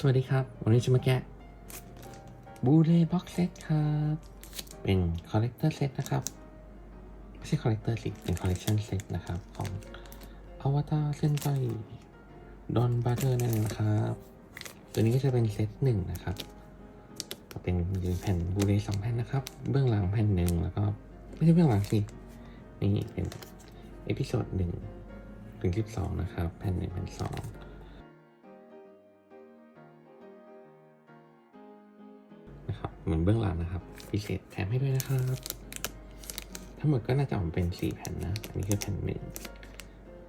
สวัสดีครับ วันนี้จะมาแกะบูเ y บ็อกเซตครับ เป็นคอลเลกเตอร์เซตนะครับ ไม่ใช่คอลเลกเตอร์สิ เป็นคอลเลกชันเซตนะครับ ของอวตารเส้นใจดอนบัตเตอร์นั่นเองนะครับ ตัวนี้ก็จะเป็นเซตหนึ่งนะครับก็เป็นแผ่นบูเ y สองแผ่นนะครับ เบื้องหลังแผ่นหนึ่งแล้วก็ ไม่ใช่เบื้องหลังสิ นี่เป็นเอพิโซดหนึ่งถึงสิบสองนะครับ แผ่นหนึ่งแผ่นสอง นะครับเหมือนเบื้องหลังนะครับ พิเศษแถมให้ด้วยนะครับ ทั้งหมดก็น่าจะออกมาเป็นสี่แผ่นนะ อันนี้คือแผ่นหนึ่ง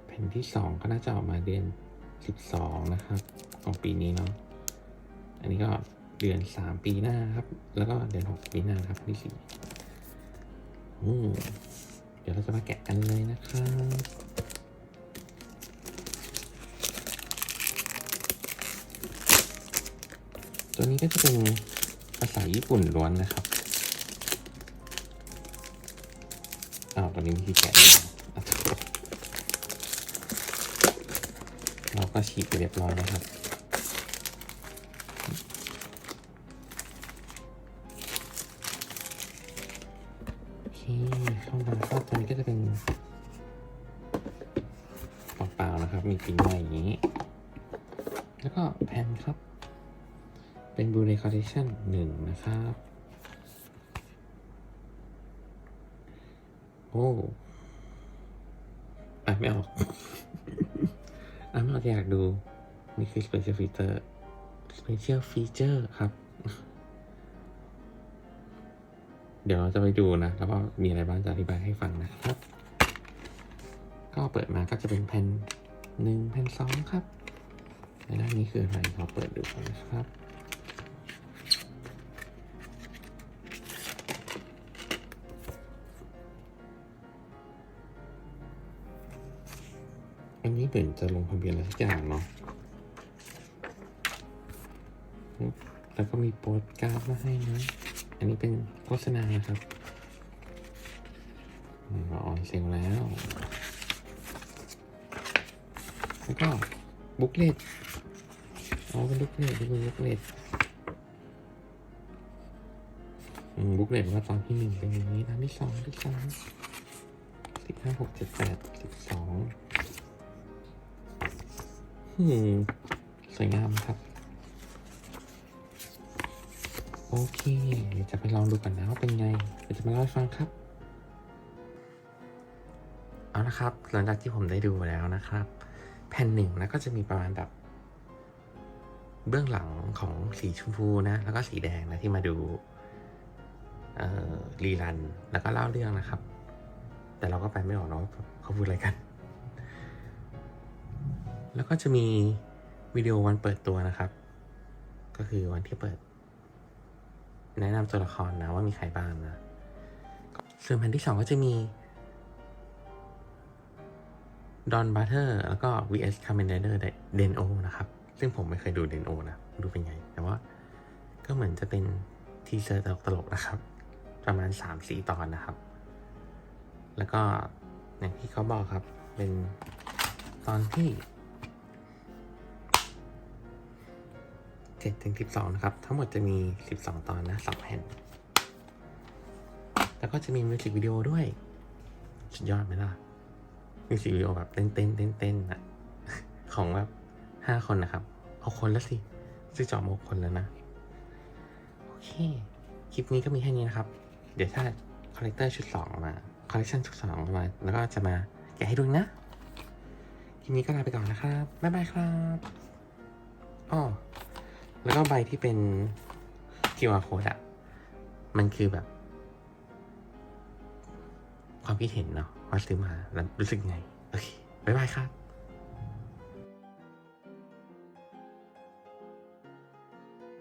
แผ่นที่สองก็น่าจะออกมาเดือนสิบสองนะครับของปีนี้เนาะอันนี้ก็เดือนสามปีหน้าครับ แล้วก็เดือนหกปีหน้าครับที่สี่อืมเดี๋ยวเราจะมาแกะกันเลยนะครับตัวนี้ก็จะเป็น ภาษาญี่ปุ่นล้วนนะครับอ้าวตัวนี้มีที่แกะเราก็ฉีกไปเรียบร้อยนะครับโอเคข้ามาก็ตัวนี้ก็จะเป็นเปล่าๆนะครับ มีปิ้นมาอย่างนี้ แล้วก็แผ่นครับ เป็น Blu-ray Collection หนึ่งนะครับ โอ้อ่านไม่ออกอ่านไม่ออกอยากดูนี่คือ Special Feature Special Feature ครับ เดี๋ยวเราจะไปดูนะ แล้วก็มีอะไรบ้างจะอธิบายให้ฟังนะครับ ก็เปิดมาก็จะเป็นแผ่นหนึ่งแผ่นสองครับในด้านนี้คืออะไรเราเปิดดูกันนะครับ อันนี้เหมือนจะลงทะเบียนอะไรสักอย่างเนาะแล้วก็มีโปสการ์ดมาให้นะ อันนี้เป็นโฆษณานะครับอืมออนเซลแล้ว แล้วก็บุ๊กเลตอ๋อเป็นบุ๊กเลตเป็นบุ๊กเลตอืมบุ๊กเลตว่าตอนที่หนึ่งเป็นอย่างนี้ตอนที่สองที่สามสี่ห้าหกเจ็ดแปดสิบสอง สวยงามครับ โอเคเดี๋ยวจะไปลองดูกันนะว่าเป็นไงเดี๋ยวจะมาเล่าให้ฟังครับ เอาละครับ หลังจากที่ผมได้ดูแล้วนะครับ แผ่นหนึ่งนะก็จะมีประมาณแบบ เบื้องหลังของสีชมพูนะ แล้วก็สีแดงนะที่มาดูเรีรัน แล้วก็เล่าเรื่องนะครับ แต่เราก็ไปไม่ออกเนาะเขาพูดอะไรกัน แล้วก็จะมีวิดีโอวันเปิดตัวนะครับ ก็คือวันที่เปิด แนะนำตัวละครนะว่ามีใครบ้างนะ ส่วนแผ่นที่สองก็จะมีดอนบัตเตอร์แล้วก็ vs c o m m a n d e r เดนโอนะครับ ซึ่งผมไม่เคยดูเดนโอนะ ดูเป็นไง แต่ว่าก็เหมือนจะเป็นทีเซอร์ตลกๆนะครับ ประมาณ 3-4 ตอนนะครับ แล้วก็อย่างที่เขาบอกครับ เป็นตอนที่ เจ็ดถึงสิบสองนะครับ ทั้งหมดจะมีสิบสองตอนนะสองแผ่น แล้วก็จะมีมิวสิกวิดีโอด้วย สุดยอดไหมล่ะมิวสิกวิดีโอแบบเต้นเต้นเต้นเต้นอะของแบบห้าคนนะครับ เอาคนแล้วสิซื้อจอมกคนแล้วนะ โอเค คลิปนี้ก็มีแค่นี้นะครับ เดี๋ยวถ้าคอลเลกเตอร์ชุดสองมาคอลเลกชันชุดสองมา แล้วก็จะมาแกะให้ดูนะ คลิปนี้ก็ลาไปก่อนนะครับ บ๊ายบายครับอ้อ แล้วก็ใบที่เป็น QR code อะมันคือแบบ ความคิดเห็นเนาะว่าซื้อมาแล้วรู้สึกไง โอเค บ๊ายบายครับ